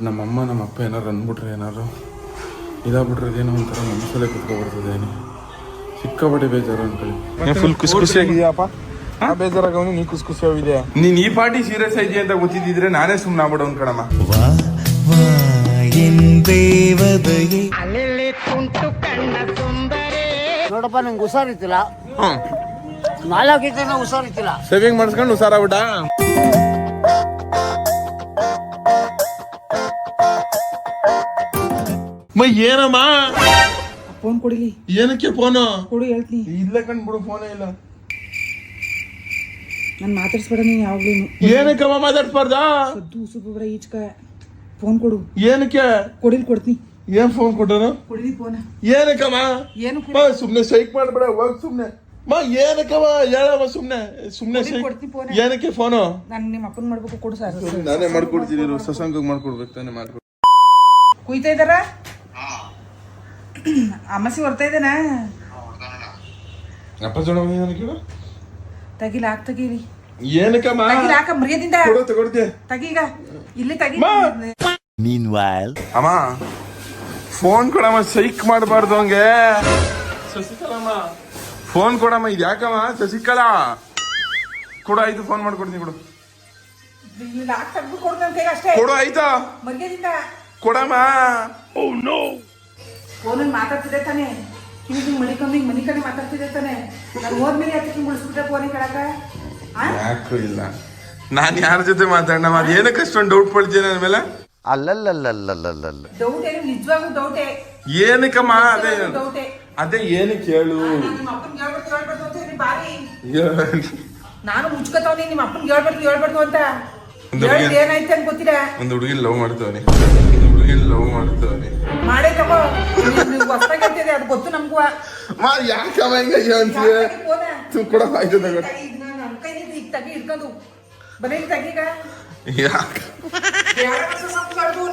But ನಮ್ಮಮ್ಮ ನಮ್ಮ ಅಪ್ಪ ಏನಾರು ಅಂದ್ಬಿಟ್ರೆ ಏನಾರು ಇದಾಗ್ಬಿಟ್ರೆ ಅದೇನೋ ಒಂಥರ ಮನಸ್ಸಲ್ಲೇ ಕುತ್ಕೊಬರ್ತದೇನು ಸಿಕ್ಕಾಪಟ್ಟೆ ಬೇಜಾರು ಅನ್ಕೊಳ್ಳಿ ಫುಲ್ ಖುಷಿ ಖುಷಿಯಾಗಿದೆಯಪ್ಪ ಆ ಬೇಜಾರಾಗವನು ನೀ ಖುಷಿ ಖುಷಿಯಾಗಿದೆ. ನೀನ್ ಈ ಪಾರ್ಟಿ ಸೀರಿಯಸ್ ಐತಿ ಅಂತ ಗೊತ್ತಿದ್ದಿದ್ರೆ ನಾನೇ ಸುಮ್ಮನೆ ಆಗ್ಬಿಡೋನ್ ಕಣಮ್ಮ. ನೋಡಪ್ಪ ನಂಗೆ ಹುಷಾರಿತ್ತಿಲ್ಲ ನಾಲ್ಕು ಹುಷಾರಿತ್ತಿಲ್ಲ ಸೇವಿಂಗ್ ಮಾಡಿಸ್ಕೊಂಡು ಹುಷಾರಾಗ್ಬಿಟ್ಟ? ಮ ಏನಮ್ಮ? ಫೋನ್ ಕೊಡಿಲಿ. ಏನಕ್ಕೆ ಫೋನು? ಕೊಡು ಹೇಳ್ತೀನಿ. ಇಲ್ಲ ಬಿಡು ಫೋನೇ ಇಲ್ಲ. ನಾನು ಮಾತಾಡ್ಸ್ಬೇಡ ನೀನು ಯಾವಾಗ್ಲೂ. ಏನಕ್ಕಮ್ಮ ಮಾತಾಡ್ಸ್ಬಾರ್ದ? ಸದ್ದು ಬಿಡ ಈಚ್ಕ. ಫೋನ್ ಕೊಡು. ಏನಕ್ಕೆ? ಕೊಡಿಲ್ ಕೊಡ್ತೀನಿ. ಏನ್ ಫೋನ್ ಕೊಟ್ಟನು ಕೊಡಿಲಿ ಫೋನ್. ಏನಕ್ಕಮ್ಮ? ಏನು ಸುಮ್ಮನೆ ಸುಮ್ನೆ ಸೈಕ್ ಮಾಡ್ಬೇಡ ಹೋಗ್ ಸುಮ್ನೆ. ಮ ಏನಕ್ಕಮ್ಮ? ಹೇಳಮ್ಮ ಸುಮ್ನೆ. ಸುಮ್ನೆ ಸೈಕ್ ಕೊಡ್ತೀನಿ ಫೋನ್. ಏನಕ್ಕೆ ಫೋನು? ನಾನು ನಿಮ್ಮ ಅಪ್ಪನ ಮಾಡ್ಬೇಕು ಕೊಡು ಸರ್ ನಾನೇ ಮಾಡ್ಕೊಡ್ತೀನಿ ಸಸಂಗ ಮಾಡ್ಕೊಡ್ಬೇಕು ತಾನೇ ಮಾಡ್ಕೊಡ್ತೀನಿ. ಕುಯ್ತಾ ಇದ್ದಾರ? ಅಮ್ಮಸಿ ಹೊರ್ತಾ ಇದ್ದೇನಾ? ಅಪ್ಪ ಜೋಡ ಕೇಳು ತಗಿಲ ಹಾಕ್ ತಗೀರಿ. ಏನಕ್ಕಮ್ಮ? ತಗಿಲ ಹಾಕ ಮರ್ಯಾದಿಂದ. ಕೊಡು ತಗೊಡ್ತೆ ತಗೀಗ ಇಲ್ಲಿ ತಗಿ. ಮೀನ್ವೈಲ್ ಅಮ್ಮ ಫೋನ್ ಕೊಡಮ್ಮ ಸೈಕ್ ಮಾಡಬಾರ್ದು ಹಂಗೆ. ಶಶಿಕಲಮ್ಮ ಫೋನ್ ಕೊಡಮ್ಮ ಇದು ಯಾಕಮ್ಮ? ಶಶಿಕಲಾ ಕೊಡ ಆಯ್ತು ಫೋನ್ ಮಾಡ್ಕೊಡ್ತೀನಿ ಕೊಡು. ಇಲ್ಲಿ ಹಾಕ್ ತೆಗ್ದು ಕೊಡು ಆಯ್ತಾ ಕೊಡಮ್ಮ ಅಷ್ಟೇ. ಕೊಡು ಆಯ್ತಾ? ಮರ್ಯಾದಿಂದ. ಕೊಡಮ್ಮ. ಫೋನಲ್ಲಿ ಮಾತಾಡ್ತಿದ್ದೆ ತಾನೆ. ಹಿಂಗೆ ಮನಿ ಕಮ್ಮಿ ಮನಿ ಕಡೆ ಮಾತಾಡ್ತಿದ್ದೆ ತಾನೆ. ನಾನು ಹೋದ್ಮೇಲೆ ಅದಕ್ಕೆ ಮುಳಿಸ್ಬಿಟ್ಟೆ ಫೋನಿಗೆ ಕೇಳಕ ಯಾಕೂ ಇಲ್ಲ. ನಾನು ಯಾರ ಜೊತೆ ಮಾತಾಡೋಣ ಅದು ಏನಕ್ಕೆ ಅಷ್ಟೊಂದು ಡೌಟ್ ಪಡ್ತೀನಿ ನನ್ನ ಮೇಲೆ? ಅಲ್ಲಲ್ಲಲ್ಲಲ್ಲಲ್ಲಲ್ಲ ಡೌಟ್ ಏನು? ನಿಜವಾಗೂ ಡೌಟೇ ಏನಕ್ಕಮ್ಮ? ಅದೇ ಡೌಟೇ ಅದೇ ಏನು ಕೇಳು ನಾನು ಮುಚ್ಕೋತಾವ್ನಿ ನಿಮ್ಮ ಅಪ್ಪನ್ಗೆ ಹೇಳ್ಬಾರ್ದು ಹೇಳ್ಬಾರ್ದು ಅಂತ. ಏನಾಯ್ತು ಅಂತ ಗೊತ್ತಿರ ಒಂದು ಹುಡುಗಿ ಲವ್ ಮಾಡ್ತವನಿ. ಹುಡುಗಿನ ಲವ್ ಮಾಡೇ ತಗೋ ಅದು ಗೊತ್ತು ನಮಗೂ. ಮಾ ಯಾಕಮ್ಮ ಹಿಂಗ ಅಂತೀಯ? ತು ಕೊಡಪ್ಪ ಆಯ್ತು ತಗೋ ಈಗ ತಗಿ ಇಟ್ಕೊಂಡು ಬರೀ ತಗೀಗ ಯಾಕೆ?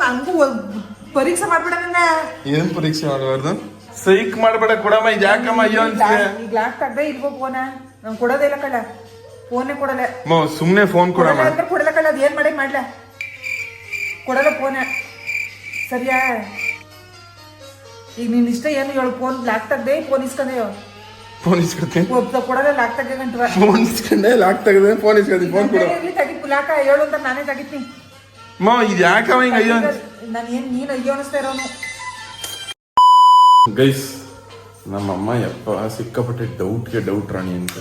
ನಂಗೂ ಪರೀಕ್ಷೆ ಮಾಡ್ಬಿಡ ನನ್ನ. ಏನ್ ಪರೀಕ್ಷೆ ಮಾಡಬಾರ್ದು? ಸೈಕ್ ಮಾಡಬೇಡ ಕೊಡಮ್ಮ ಯಾಕಮ್ಮ ಅಯ್ಯೋ ಅಂತೀಯ? ಈಗ ಇಲ್ವೋ ಫೋನ ನಂಗೆ ಕೊಡೋದೇ ಇಲ್ಲ ಕಳ್ಳ. ಫೋನೇ ಕೊಡಲ್ಲ. ಮೋ ಸುಮ್ನೆ ಫೋನ್ ಕೊಡಮ್ಮ. ಕೊಡಲ್ಲ ಅಂದ್ರೆ ಕೊಡಲ್ಲ ಕಳ್ಳ ಅದು ಏನ್ ಮಾಡಿ ಮಾಡ್ಲ. ಕೊಡಲ್ಲ ಫೋನ ಸರಿಯಾ? ಈಗ ನೀನು ಇಷ್ಟ ಏನು ಹೇಳು ಫೋನ್ ಲಾಕ್ ತೆಗ್ದೆ ಫೋನ್ ಇಸ್ಕೊಂಡೆ ಫೋನ್ ಇಸ್ಕೊತೀನಿ ಕೊಡಲ್ಲ ಲಾಕ್ ತೆಗ್ದೆ ಗಂಟು ಫೋನ್ ಇಸ್ಕೊಂಡೆ ಲಾಕ್ ತೆಗ್ದೆ ಫೋನ್ ಇಸ್ಕೊತೀನಿ ಫೋನ್ ಕೊಡು. ಇಲ್ಲಿ ಲಾಕ ಹೇಳು ಅಂತ ನಾನೇ ತೆಗಿತೀನಿ. ಮಾ ಇದು ಯಾಕವ ಹಿಂಗೆ ಅಯ್ಯೋ ನಾನು ಏನು ನೀನು ಅಯ್ಯೋ ಅನಿಸ್ತಾ ಇರೋನು? ಗೈಸ್ ನಮ್ಮಮ್ಮ ಯಪ್ಪ ಸಿಕ್ಕಾಪಟ್ಟೆ ಡೌಟ್ಗೆ ಡೌಟ್ ರಾಣಿ ಅಂತ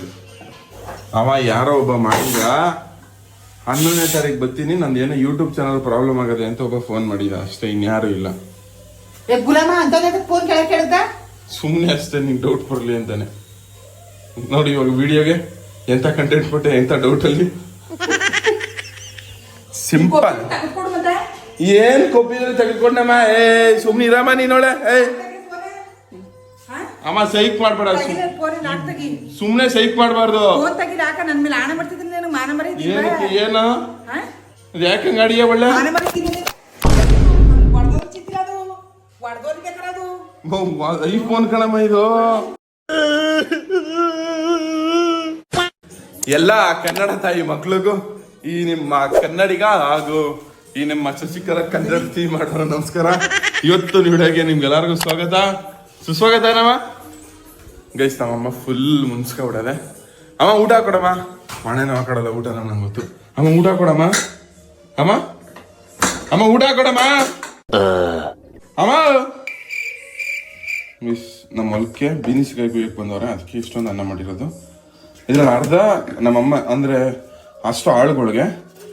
ಅವ ಯಾರೋ ಒಬ್ಬ ಮಾಡಿದ ಹನ್ನೊಂದನೇ ತಾರೀಕು ಬರ್ತೀನಿ ನಂದು ಏನೋ ಯೂಟ್ಯೂಬ್ ಚಾನಲ್ ಪ್ರಾಬ್ಲಮ್ ಆಗದೆ ಅಂತ ಒಬ್ಬ ಫೋನ್ ಮಾಡಿದ. ಅಷ್ಟೇ ಇನ್ಯಾರು ಇಲ್ಲ. ಏ ಗುಲಾಮ ಅಂತ ಫೋನ್ ಸುಮ್ಮನೆ ಅಷ್ಟೇ ನಿಂಗೆ ಡೌಟ್ ಬರಲಿ ಅಂತಾನೆ. ನೋಡಿ ಇವಾಗ ವಿಡಿಯೋಗೆ ಎಂತ ಕಂಟೆಂಟ್ ಕೊಟ್ಟೆ ಎಂತ ಡೌಟ್ ಅಲ್ಲಿ? ಸಿಂಪಲ್ ಏನು ಕೊಪ್ಪಿದ್ರೆ ತೆಗೆದುಕೊಂಡಮ್ಮ ಏ ಸುಮ್ಮನೆ ಇರಮ್ಮ ನೀನೋಳೆ ಏ? ಅಮ್ಮ ಸೈಕ್ ಮಾಡ್ಬೇಡ. ಸುಮ್ನೆ ಸೈಕ್ ಮಾಡಬಾರ್ದು. ಏನಕ್ಕೆ ಏನು? ಯಾಕೆ ಅಡಿಗೆ ಒಳ್ಳೆ? ಐಫೋನ್ ಕಣಮ್ಮ ಇದು. ಎಲ್ಲ ಕನ್ನಡ ತಾಯಿ ಮಕ್ಳಿಗೂ ಈ ನಿಮ್ಮ ಕನ್ನಡಿಗ ಹಾಗೂ ಈ ನಿಮ್ಮ ಶಶಿಕರ ಕನ್ನಡತಿ ಮಾಡೋಣ ನಮಸ್ಕಾರ. ಇವತ್ತು ವಿಡಿಯೋಗೆ ನಿಮ್ಗೆಲ್ಲರಿಗೂ ಸ್ವಾಗತ. ಸುಸ್ವಾಗತ ನಮ್ಮ ಗೈಸ್ ನಮ್ಮಮ್ಮ ಫುಲ್ ಮುನ್ಸ್ಕೊಬಿಡದೆ ಅಮ್ಮ ಊಟ ಕೊಡಮ್ಮ. ಮಣೆನೂ ಹಾಕೊಡಲ್ಲ ಊಟ ನಂಗೆ ಗೊತ್ತು. ಅಮ್ಮ ಊಟ ಕೊಡಮ್ಮ. ಅಮ್ಮ. ಅಮ್ಮ ಊಟ ಕೊಡಮ್ಮ. ಅಮ್ಮ. ಮಿಸ್ ನಮ್ಮ ಹೊಲಕ್ಕೆ ಬೀನಿಸ್ಕಾಯಿ ಕುಯ್ಯಕ್ಕೆ ಬಂದವ್ರೆ ಅದಕ್ಕೆ ಇಷ್ಟೊಂದು ಅನ್ನ ಮಾಡಿರೋದು. ಇದ್ರಲ್ಲಿ ಅರ್ಧ ನಮ್ಮಮ್ಮ ಅಂದ್ರೆ ಅಷ್ಟು ಆಳುಗಳಿಗೆ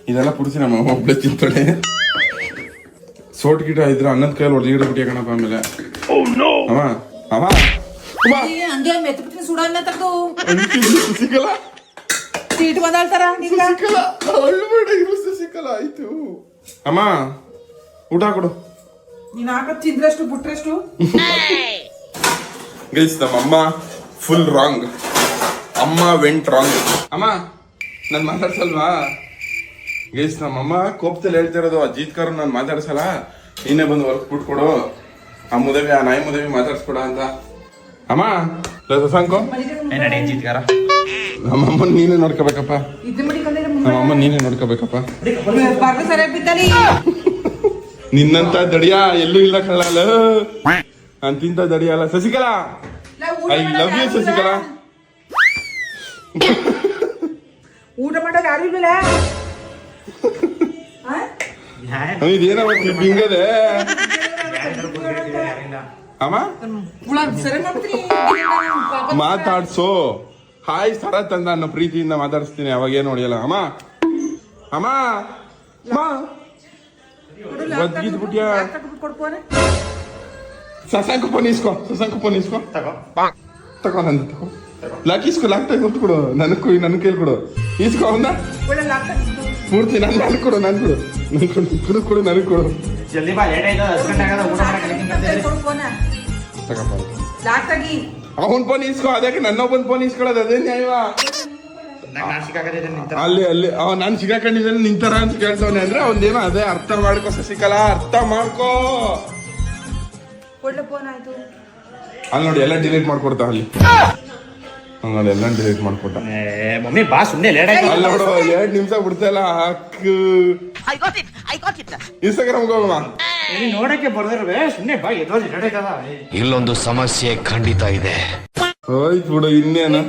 ಇದೆಲ್ಲ ಪುಡಿಸಿ ನಮ್ಮಮ್ಮ ಒಬ್ಬಳೆ ತಿಂತಾಳೆ. ಸೋಟ್ ಗಿಡ ಇದ್ರೆ ಅನ್ನದ ಕೈಯಲ್ಲಿ ಹೊಡೆದಿಡ್ಬಿಟ್ಟಿ ಕಣಪ್ಪ ಆಮೇಲೆ. ಅಮ್ಮ ಅಮ್ಮ. ಅಮ್ಮ ಹಂಗೆ ಮೆತ್ಬಿಟ್ಟು ಸುಡ ಅನ್ನ ತೆಗ್ದು ಸಿಕ್ಕಲ್ಲ ಸೀಟ್ ಬಂದಾಳ್ತಾರ ನಿಂಗ ಸಿಕ್ಕಲ್ಲ ಅಳ್ಬೇಡ ಇರು ಸಿಕ್ಕಲ್ಲ ಆಯ್ತು. ಅಮ್ಮ ಊಟ ಕೊಡು. ನೀನ್ ಹಾಕದ್ ತಿಂದ್ರಷ್ಟು ಬಿಟ್ರಷ್ಟು? ಗೈಸ್ ನಮ್ಮ ಅಮ್ಮ ಫುಲ್ ರಾಂಗ್ ಅಮ್ಮ ವೆಂಟ್ ರಾಂಗ್ ಅಮ್ಮ ನಾನು ಮಾತಾಡ್ಸಲ್ವಾ? ಗೈಸ್ ನಮ್ಮ ಅಮ್ಮ ಕೋಪದಲ್ಲಿ ಹೇಳ್ತಿರೋದು ಆ ಜೀತ್ಕಾರ ನಾನು ಮಾತಾಡ್ಸಲ್ಲ? ನೀನೇ ಬಂದು ವರ್ಕ್ ಬಿಟ್ಕೊಡು. ಆ ಮುದವಿ ಆ ನಾಯಿ ಮುದವಿ ಮಾತಾಡ್ಸ್ಕೊಡ ಅಂತ. ಅಮ್ಮ ಸಂಕೋ ನಮ್ಮ ಅಮ್ಮನ ನೀನೇ ನೋಡ್ಕೋಬೇಕಪ್ಪ. ಇದ್ದು ನಮ್ಮ ಅಮ್ಮ ನೀನೇ ನೋಡ್ಕೋಬೇಕಪ್ಪ. ನಿನ್ನಂತ ದಡಿಯ ಎಲ್ಲೂ ಇಲ್ಲ ಕಳ್ಳಲ್ಲ ಅಂತಿಂತ ದಡಿಯಲ್ಲ Sasikala I love you Sasikala ಊಟ ಮಾಡೋರು ಯಾರು ಇಲ್ವಲ್ಲ ಇದೇನವ ಹಿಂಗದೆ ಅಮ್ಮ? ಮಾತಾಡ್ಸೋ. ಹಾಯ್ ಸರ ತಂದ ಅನ್ನೋ ಪ್ರೀತಿಯಿಂದ ಮಾತಾಡಿಸ್ತೀನಿ ಅವಾಗ ಏನು ಹೊಡಿಯಲ್ಲ ಅಮ್ಮ ಅಮ್ಮ ಬದ್ಗಿದ್ ಬಿಟ್ಯಾ? ಸಸಾಂಕು ಫೋನ್ ಇಸ್ಕೋ ಸಸಾಂಕು ಫೋನ್ ಇಸ್ಕೋ. ತಗೋ. ನಂದು ತಗೋ. ಲಾಕ್ ಇಸ್ಕೋ ಲಾಕ್ ಟೈಮ್ ಕೊಡು. ನನಗೂ ನನ್ನ ಕೈಲಿ ಕೊಡು. ಇಸ್ಕೋ ಅವನ್ನ ಪೂರ್ತಿ ನಾನು ನಾನು ಕೊಡು ನಾನು ಕೊಡು ನನ್ ಕೊಡು ಕೊಡು ಕೊಡು ನನಗೆ ಕೊಡು. ಜಲ್ದಿ ಬಾ ಲೇಟ್ ಆಯ್ತು ಹತ್ತು ಗಂಟೆ ಆಗದ ಊಟ ಮಾಡಕ್ಕೆ ತಗಪ್ಪ ಲಾಕ್ ತೆಗಿ ಅವನ್ ಫೋನ್ ಇಸ್ಕೋ ಅದಕ್ಕೆ ನನ್ನೊಬ್ಬನ್ ಫೋನ್ ಇಸ್ಕೊಳ್ಳೋದು ಅದೇ ನ್ಯಾಯವಾ ನಾನು ಸಿಕ್ಕಾಗದೆ ನಿಂತ ಅಲ್ಲಿ ಅಲ್ಲಿ ಅವ ನಾನು ಸಿಗಾಕೊಂಡಿದ್ದೇನೆ ನಿಂತರ ಅಂತ ಕೇಳ್ತವನೆ ಅಂದ್ರೆ ಅವನ್ದೇನೋ ಅದೇ ಅರ್ಥ ಮಾಡ್ಕೋ ಶಶಿಕಲಾ ಅರ್ಥ ಮಾಡ್ಕೋ. ಒಳ್ಳೆ ಫೋನ್ ಆಯ್ತು? ಅಲ್ಲಿ ನೋಡಿ ಎಲ್ಲ ಡಿಲೀಟ್ ಮಾಡ್ಕೊಡ್ತಾ ಅಲ್ಲಿ. ಹಂಗ್ ನೋಡಿ ಎಲ್ಲ ಡಿಲೀಟ್ ಮಾಡ್ಕೊಟ್ಟ ಮಮ್ಮಿ ಬಾ ಸುಮ್ಮನೆ ಲೇಟ್ ಆಯ್ತು. ಅಲ್ಲ ನೋಡು ಎರಡ್ ನಿಮಿಷ ಬಿಡ್ತಲ್ಲ ಹಾಕು. ಇನ್ಸ್ಟಾಗ್ರಾಮ್ ಹೋಗೋಣ ಇಲ್ಲಿ ನೋಡಕ್ಕೆ ಬರ್ದಿರ್ವೆ? ಸುಮ್ಮನೆ ಬಾ ಎದೋ ಲೇಟ್ ಆಯ್ತದ ಇಲ್ಲೊಂದು ಸಮಸ್ಯೆ ಖಂಡಿತ ಇದೆ. ಹೋಯ್ತು ಬಿಡು ಇನ್ನೇನು?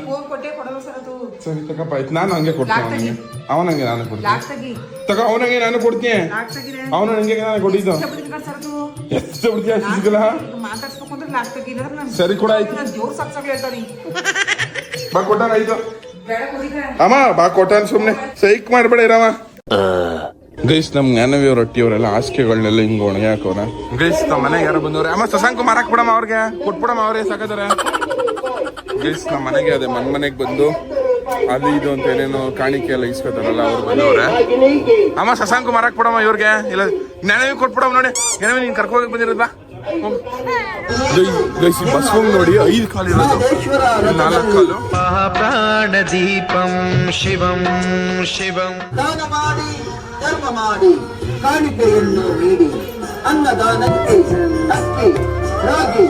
ಸರ್ ತಗಪ್ಪ ಆಯ್ತು. ನಾನು ಹಂಗೆ ಕೊಡ್ತೀನಿ ಅವನಿಗೆ ಅವನಂಗೆ ನಾನು ಕೊಡ್ತೀನಿ. ತಗ ತಗೋ ನಾನು ಕೊಡ್ತೀನಿ. ಅವನ ಹಂಗೆ ಅವನು ನಾನು ಕೊಟ್ಟಿದ್ದು. ಎಷ್ಟು ಬಿಡ್ತೀಯ ಸಿಗಲ್ಲ ಸರಿ ಕೂಡ ಆಯ್ತು. ಬಾ ಕೊಟ್ಟಾನ ಆಯ್ತು ಅಮ್ಮ ಬಾ ಕೊಟ್ಟಾನ ಸುಮ್ನೆ. ಸೈಕ್ ಮಾಡ್ಬೇಡ ಇರಮ್ಮ. ಗೈಸ್ ನಮ್ ಜ್ಞಾನವಿ ಅವ್ರ ಅಟ್ಟಿ ಅವರೆಲ್ಲ ಹಾಸಿಗೆಗಳನ್ನೆಲ್ಲ ಹಿಂಗ್ ಒಣಗಿ ಹಾಕೋರ ಗೈಸ್ ನಮ್ಮ ಮನೆಗೆ ಯಾರು ಬಂದವ್ರೆ. ಅಮ್ಮ ಸಸಾಂಕು ಮಾರಾಕ್ ಬಿಡಮ್ಮ ಅವ್ರಿಗೆ. ಕೊಟ್ಬಿಡಮ್ಮ ಅವ್ರೆ ಸಾಕತಾರೆ ಗೈಸ್ ನಮ್ಮ ಮನೆಗೆ ಅದೇ ಮನ್ ಮನೆಗೆ ಬಂದು ಅದು ಇದು ಅಂತ ಏನೇನೋ ಕಾಣಿಕೆ ಎಲ್ಲ ಇಸ್ಕೊತಾರಲ್ಲ ಅವ್ರು ಬಂದವ್ರೆ. ಅಮ್ಮ ಸಸಾಂಕು ಮಾರಕ್ ಬಿಡಮ್ಮ ಇವ್ರಿಗೆ. ಇಲ್ಲ ಜ್ಞಾನವಿ ಕೊಟ್ಬಿಡಮ್ಮ ನೋಡಿ. ಜ್ಞಾನವಿ ನೀನ್ ಕರ್ಕೋಗಿ ಬಂದಿರೋದ್ ಬಾ. ಗೈಸ್ ಬಸವಂಗ್ ನೋಡಿ ಐದು ಕಾಲು ಇರೋದು ನಾಲ್ಕು ಕಾಲು ಪ್ರಾಣದೀಪಂ ಶಿವಂ ಶಿವಂ ದಾನ ಮಾಡಿ ಧರ್ಮ ಮಾಡಿ ಕಾಣಿಕೆಯನ್ನು ನೀಡಿ ಅನ್ನದಾನಕ್ಕೆ ಅಕ್ಕಿ ರಾಗಿ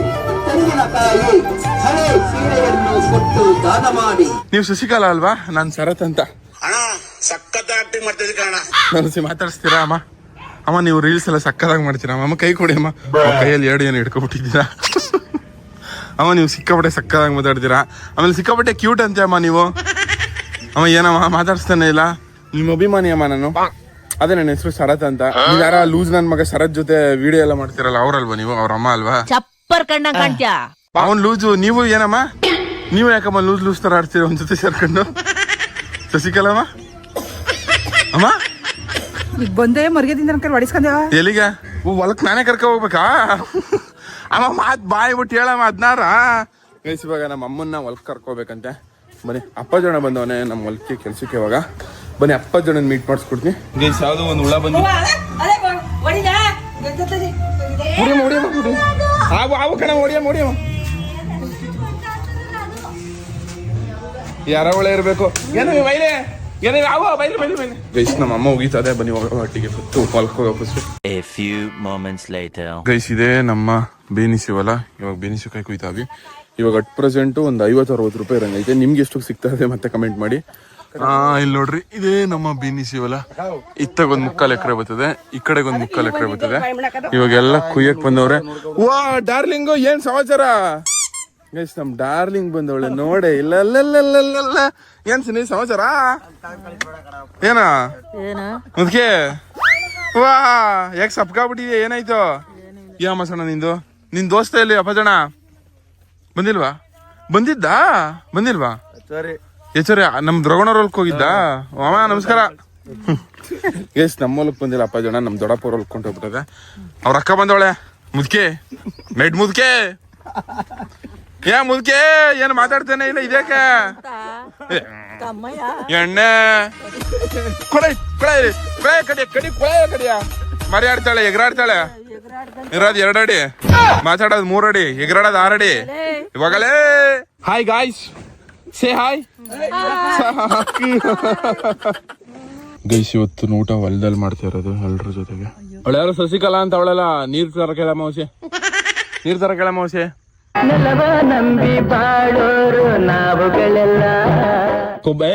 ತೆಂಗಿನಕಾಯಿ ಹಳೆ ಸೀರೆಯನ್ನು ಕೊಟ್ಟು ದಾನ ಮಾಡಿ ನೀವು ಶಶಿಕಲಾ ಅಲ್ವಾ? ನಾನು ಶರತ್ ಅಂತ. ಅಣ್ಣ ಸಖತ್ ಆಕ್ಟಿಂಗ್ ಮಾಡ್ತಿದ್ದೀನಿ ಕಣ ನಾನು ಮಾತಾಡಿಸ್ತೀರಾ ಅಮ್ಮ? ಅಮ್ಮ ನೀವು ರೀಲ್ಸ್ ಎಲ್ಲ ಸಕ್ಕದಾಗಿ ಮಾಡ್ತೀರಾ? ಅಮ್ಮ ಕೈ ಕೊಡಿ ಅಮ್ಮ. ಕೈಯಲ್ಲಿ ಎರಡು ಏನು ಹಿಡ್ಕೊಬಿಟ್ಟಿದ್ದೀರಾ? ಅಮ್ಮ ನೀವು ಸಿಕ್ಕಾಪಟ್ಟೆ ಸಕ್ಕದಾಗಿ ಮಾತಾಡ್ತೀರಾ? ಆಮೇಲೆ ಸಿಕ್ಕಾಪಟ್ಟೆ ಕ್ಯೂಟ್ ಅಂತೆ ಅಮ್ಮ ನೀವು. ಅಮ್ಮ ಏನಮ್ಮ ಮಾತಾಡ್ಸ್ತಾನೆ ಇಲ್ಲ? ನಿಮ್ಮ ಅಭಿಮಾನಿ ಅಮ್ಮ ನಾನು. ಅದೇ ನನ್ನ ಹೆಸರು ಶರತ್ ಅಂತ. ನೀವು ಯಾರ ಲೂಸ್ ನನ್ನ ಮಗ ಶರತ್ ಜೊತೆ ವಿಡಿಯೋ ಎಲ್ಲ ಮಾಡ್ತೀರಲ್ಲ ಅವ್ರಲ್ವಾ ನೀವು? ಅವ್ರ ಅಮ್ಮ ಅಲ್ವಾ? ಚಪ್ಪರ್ ಕಣ್ಣ ಕಾಣ್ತ್ಯಾ? ಅವನ್ ಲೂಸು ನೀವು ಏನಮ್ಮ? ನೀವು ಯಾಕಮ್ಮ ಲೂಸ್ ಲೂಸ್ ತರ ಆಡ್ತೀರ ಒಂದ್ ಜೊತೆ ಸೇರ್ಕೊಂಡು? ಶಶಿಕಲಮ್ಮ ಅಮ್ಮ? ಈಗ ಬಂದೆ ಮರ್ಗೆದಿಂದ ನನ್ನ ಕೈ ಎಲ್ಲಿಗೆ? ಓ ಹೊಲಕ್ ನಾನೇ ಕರ್ಕ ಹೋಗ್ಬೇಕಾ? ಅಮ್ಮ ಮಾತ್ ಬಾಯ್ ಬಿಟ್ಟು ಹೇಳಮ್ಮ ಹದ್ನಾರ ಗೈಸ್ ಇವಾಗ ನಮ್ಮ ಅಮ್ಮನ್ನ ಹೊಲಕ್ ಕರ್ಕೋಬೇಕಂತೆ. ಬನ್ನಿ ಅಪ್ಪ ಜನ ಬಂದವನೇ ನಮ್ಮ ಹೊಲಕ್ಕೆ ಕೆಲ್ಸಕ್ಕೆ ಇವಾಗ. ಬನ್ನಿ ಅಪ್ಪ ಜನ ಮೀಟ್ ಮಾಡಿಸ್ಕೊಡ್ತೀನಿ. ಗೈಸ್ ಯಾವ್ದೋ ಒಂದು ಹುಳ ಬಂದು ಹೊಡಿಯಮ್ಮ ಹೊಡಿಯಮ್ಮ ಹೊಡಿ ಆವು ಆವು ಕಣ ಹೊಡಿಯಮ್ಮ ಹೊಡಿಯಮ್ಮ ಯಾರ ಒಳ್ಳೆ ಇರ್ಬೇಕು? ಏನು ಬೈಲೆ ಗೈಸ್ ನಮ್ಮ ಅಮ್ಮ ಹೋಗಿತ್ತದೆ ಬನ್ನಿ ಹೋಗೋ ಒಟ್ಟಿಗೆ ಫಸ್ಟು ಹೊಲಕ್ಕೆ ಹೋಗೋ first A few moments later. Guys ಇದೆ ನಮ್ಮ ಬೇನಿಸಿ ಹೊಲ ಇವಾಗ ಬೇನಿಸಿ ಕಾಯಿ ಕುಯ್ತಾವಿ ಇವಾಗ ಅಟ್ ಪ್ರೆಸೆಂಟ್ ಒಂದು ಐವತ್ತು ಅರವತ್ತು ರೂಪಾಯಿ ಇರಂಗೈತೆ. ನಿಮ್ಗೆ ಎಷ್ಟು ಸಿಗ್ತಾ ಇದೆ ಮತ್ತೆ ಕಮೆಂಟ್ ಮಾಡಿ. ಆ ಇಲ್ಲಿ ನೋಡ್ರಿ ಇದೇ ನಮ್ಮ ಬೇನಿಸಿ ಹೊಲ ಇತ್ತಾಗ ಒಂದ್ ಮುಕ್ಕಾಲ್ ಎಕರೆ ಬರ್ತದೆ. ಈ ಕಡೆಗೆ ಒಂದು ಮುಕ್ಕಾಲ್ ಎಕರೆ ಬರ್ತದೆ. ಇವಾಗ ಎಲ್ಲ ಕುಯ್ಯಕ್ ಬಂದವ್ರೆ. ವಾ ಡಾರ್ಲಿಂಗು ಏನ್ ಸಮಾಚಾರ? ಗೈಸ್ ನಮ್ ಡಾರ್ಲಿಂಗ್ ಬಂದವಳೆ. ನೋಡೆ ಇಲ್ಲ ಇಲ್ಲ ಇಲ್ಲ ಇಲ್ಲ ಇಲ್ಲ ಇಲ್ಲ ಏನ್ ಸಿನಿ ಸಮಾಚಾರ? ಏನ? ಮುದ್ಕೆ? ವಾ ಯಾಕೆ ಸಪ್ಕಾಬಿಟ್ಟಿದ್ಯಾ ಏನಾಯ್ತು? ಯಾ ಮಸಣ ನಿಂದು? ನಿನ್ ದೋಸ್ತ ಎಲ್ಲಿ ಅಪ್ಪಜಣ ಬಂದಿಲ್ವಾ? ಬಂದಿದ್ದಾ? ಬಂದಿಲ್ವಾ? ಎಚ್ಚರಿ. ನಮ್ ದ್ರಗಣವ್ರ ಹೊಲ್ಕ್ ಹೋಗಿದ್ದ? ಮಾಮ ನಮಸ್ಕಾರ. ಎಸ್ ನಮ್ಮ ಹೊಲಕ್ ಬಂದಿಲ್ಲ ಅಪ್ಪ ಜನ ನಮ್ ದೊಡ್ಡಪ್ಪ ಹೊಲ್ಕೊಂಡು ಹೋಗ್ಬಿಟ್ಟದೆ ಅವ್ರ ಅಕ್ಕ ಬಂದವಳೆ. ಮುದ್ಕೆ. ಮೆಡ್ ಮುದ್ಕೆ. ಏ ಮುದ್ಕೆ ಏನ್ ಮಾತಾಡ್ತೇನೆ? ಇಲ್ಲ ಇದೇಕ ಎಣ್ಣೆ. ಕೊಡೆ ಕೊಡೆ ಕೊಳೆ ಕಡಿ ಕಡಿ ಕೊಳೆ ಕಡಿಯ. ಮರಿ ಆಡ್ತಾಳೆ ಎಗರಾಡ್ತಾಳೆ. ಇರೋದು ಎರಡು ಅಡಿ ಮೂರಡಿ, ಎಗರಾಡೋದ್ ಅಡಿ ಇವಾಗಲೇ. Hi guys say hi guys, ಇವತ್ತು ಊಟ ಹೊಲದಲ್ಲಿ ಮಾಡ್ತಾ ಇರೋದು ಎಲ್ರ ಜೊತೆಗೆ. ಅವಳು ಯಾರು ಅಂತ ಅವಳೆಲ್ಲ ನೀರ್ ತರ ಕೇಳ ಮಾವಸೆ? ನೀರ್ ತರ ಕೇಳ ಮೌಸೆ ಕುಬೇ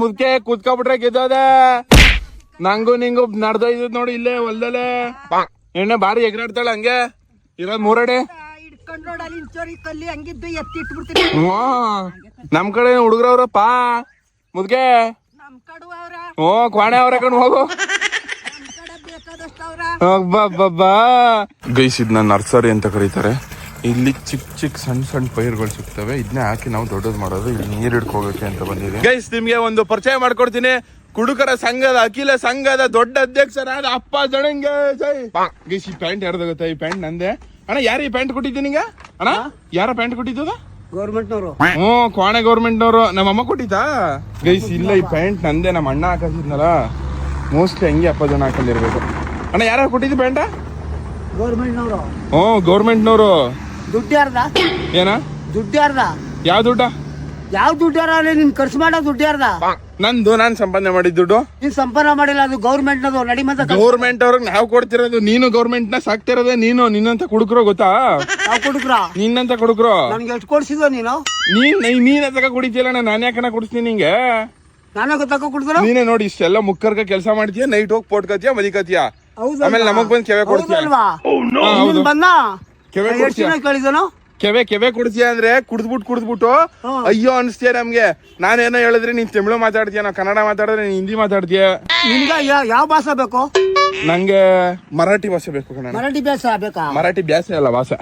ಮುದ್ಕೆ ಕೂತ್ಕೊಬಿಟ್ರೆ ಗೆದ್ದೋದ. ನಂಗು ನಿಂಗು ನಡ್ದೋಯ್ದು ನೋಡಿ ಇಲ್ಲೇ ಹೊಲ್ದಲ್ಲೇ. ಎಣ್ಣೆ ಬಾರಿ ಎಗ್ರಾಡ್ತಾಳೆ ಹಂಗೆ. ಇರೋದ್ ಮೂರಡೆ. ನಮ್ ಕಡೆ ಹುಡುಗರವ್ರಪ್ಪ ಮುದ್ಗೆ ಮುದ್ಕೆ. ಓ ಕ್ವಾಣೆ ಅವ್ರ ಕಣ್ ಹೋಗು. ನಮ್ ಕಡೆ ಬೇಕಾದಷ್ಟು ಅವ್ರ. ಗೈಸ್ ಇದನ್ನ ನರ್ಸರಿ ಅಂತ ಕರೀತಾರೆ. ಇಲ್ಲಿ ಚಿಕ್ಕ ಚಿಕ್ಕ ಸಣ್ಣ ಸಣ್ಣ ಪೈರ್ಗಳು ಸಿಗ್ತವೆ. ಇದನ್ನೇ ಹಾಕಿ ನಾವು ದೊಡ್ಡದು ಮಾಡೋದು. ಇಲ್ಲಿ ನೀರ್ ಹಿಡ್ಕೋಬೇಕು ಅಂತ ಬಂದಿದೆ. ಗೈಸ್ ನಿಮ್ಗೆ ಒಂದು ಪರಿಚಯ ಮಾಡ್ಕೊಡ್ತೀನಿ. ಕುಡುಕರ ಸಂಘದ ಅಖಿಲ ಸಂಘದ ದೊಡ್ಡ ಅಧ್ಯಕ್ಷರಾದ ಅಪ್ಪ ಜಣಂಗೆ ಜೈ ಗೈಸ್ ಈ ಪ್ಯಾಂಟ್ ಯಾರ್ದು ಗೊತ್ತಾ ಈ ಪ್ಯಾಂಟ್ ನಂದೆ. ಅಣ್ಣ ಯಾರು ಈ ಪ್ಯಾಂಟ್ ಕೊಟ್ಟಿದ್ದೀನಿ ನಿಂಗೆ? ಅಣ್ಣ ಯಾರ ಪ್ಯಾಂಟ್ ಕೊಟ್ಟಿದ್ದದ ಗೌರ್ಮೆಂಟ್ನವರು. ಹ್ಞೂ ಕೋಣೆ ಗೌರ್ಮೆಂಟ್ನವರು. ನಮ್ಮ ಅಮ್ಮ ಕೊಟ್ಟಿದ್ದಾ? ಗೈಸ್ ಇಲ್ಲ ಈ ಪ್ಯಾಂಟ್ ನಂದೆ. ನಮ್ಮ ಅಣ್ಣ ಹಾಕಿದ್ನಲ್ಲ ಮೋಸ್ಟ್ಲಿ ಹಂಗೆ ಅಪ್ಪ ಜನ ಹಾಕೊಂಡಿರ್ಬೇಕು. ಅಣ್ಣ ಯಾರು ಕೊಟ್ಟಿದ್ದು ಪ್ಯಾಂಟ? ಗೌರ್ಮೆಂಟ್ನವರು. ಹ್ಞೂ ಗೌರ್ಮೆಂಟ್ನವರು. ದುಡ್ಡು ಯಾರ್ದ? ಏನ? ದುಡ್ಡು ಯಾರ್ದ? ಯಾವ ದುಡ್ಡ? ಯಾವ ದುಡ್ಡು ಯಾರ ನೀನ್ ಖರ್ಚು ಮಾಡೋ ದುಡ್ಡು ಯಾರ್ದ? ನಂದು ನಾನ್ ಸಂಪಾದನೆ ಮಾಡಿದ ದುಡ್ಡು. ನೀನ್ ಸಂಪಾದನೆ ಮಾಡಿಲ್ಲ ಅದು ಗೌರ್ಮೆಂಟ್ನದು ನಡಿ ಮತ್ತೆ ಗೌರ್ಮೆಂಟ್ ಅವ್ರಿಗೆ ನಾವು ಕೊಡ್ತಿರೋದು ನೀನು ಗೌರ್ಮೆಂಟ್ನ ಸಾಕ್ತಿರೋದೇ ನೀನು ನಿನ್ನಂತ ಕುಡುಕ್ರೋ ಗೊತ್ತಾ? ನಾವು ಕುಡುಕ್ರ? ನಿನ್ನಂತ ಕುಡುಕ್ರೋ. ನನ್ಗೆ ಎಷ್ಟು ಕೊಡ್ಸಿದ್ವ ನೀನು? ನೀನ್ ನೀ- ನೀನ್ ತಕ ಕುಡಿತಿಲ್ಲ ನಾನು ಯಾಕನ ಕುಡಿಸ್ತೀನಿ ನಿಂಗೆ? ನಾನು ಗೊತ್ತಾಕ ಕುಡ್ದ್ರ? ನೀನೇ ನೋಡಿ ಇಷ್ಟೆಲ್ಲ ಮುಕ್ಕರ್ಕ ಕೆಲಸ ಮಾಡ್ತೀಯ? ನೈಟ್ ಹೋಗಿ ಪೋಟ್ಕತಿಯ ಮದಿಕತಿಯ ಆಮೇಲೆ ನಮಗ್ ಬಂದ್ ಕೆವೆ ಕೊಡ್ತೀಯ? ಹೌದಲ್ವಾ? ಹಾ, ಹೌದು. ನೀನ್ ಬಂದ? ಕೆವೆ ಎಷ್ಟು ಕಳಿದನು ದಿನ ಕೇಳಿದನು ಕೆವೆ ಕೆವೆ ಕುಡ್ತೀಯ ಅಂದ್ರೆ ಕುಡ್ದ್ಬಿಟ್ಟು ಕುಡ್ದ್ಬಿಟ್ಟು ಅಯ್ಯೋ ಅನಿಸ್ತೀಯ ನಮ್ಗೆ. ನಾನೇನೋ ಹೇಳಿದ್ರೆ ನೀನ್ ತಮಿಳು ಮಾತಾಡ್ತೀಯ ನಾವು ಕನ್ನಡ ಮಾತಾಡಿದ್ರೆ ನೀನ್ ಹಿಂದಿ ಮಾತಾಡ್ತೀಯ? ನಿನ್ಗ ಯಾವ ಭಾಷೆ ಬೇಕು? ನಂಗೆ ಮರಾಠಿ ಭಾಷೆ ಬೇಕು ಕಣ ಮರಾಠಿ ಭಾಷೆ ಬೇಕಾ? ಮರಾಠಿ ಭಾಷೆ ಅಲ್ಲ ಭಾಷೆ.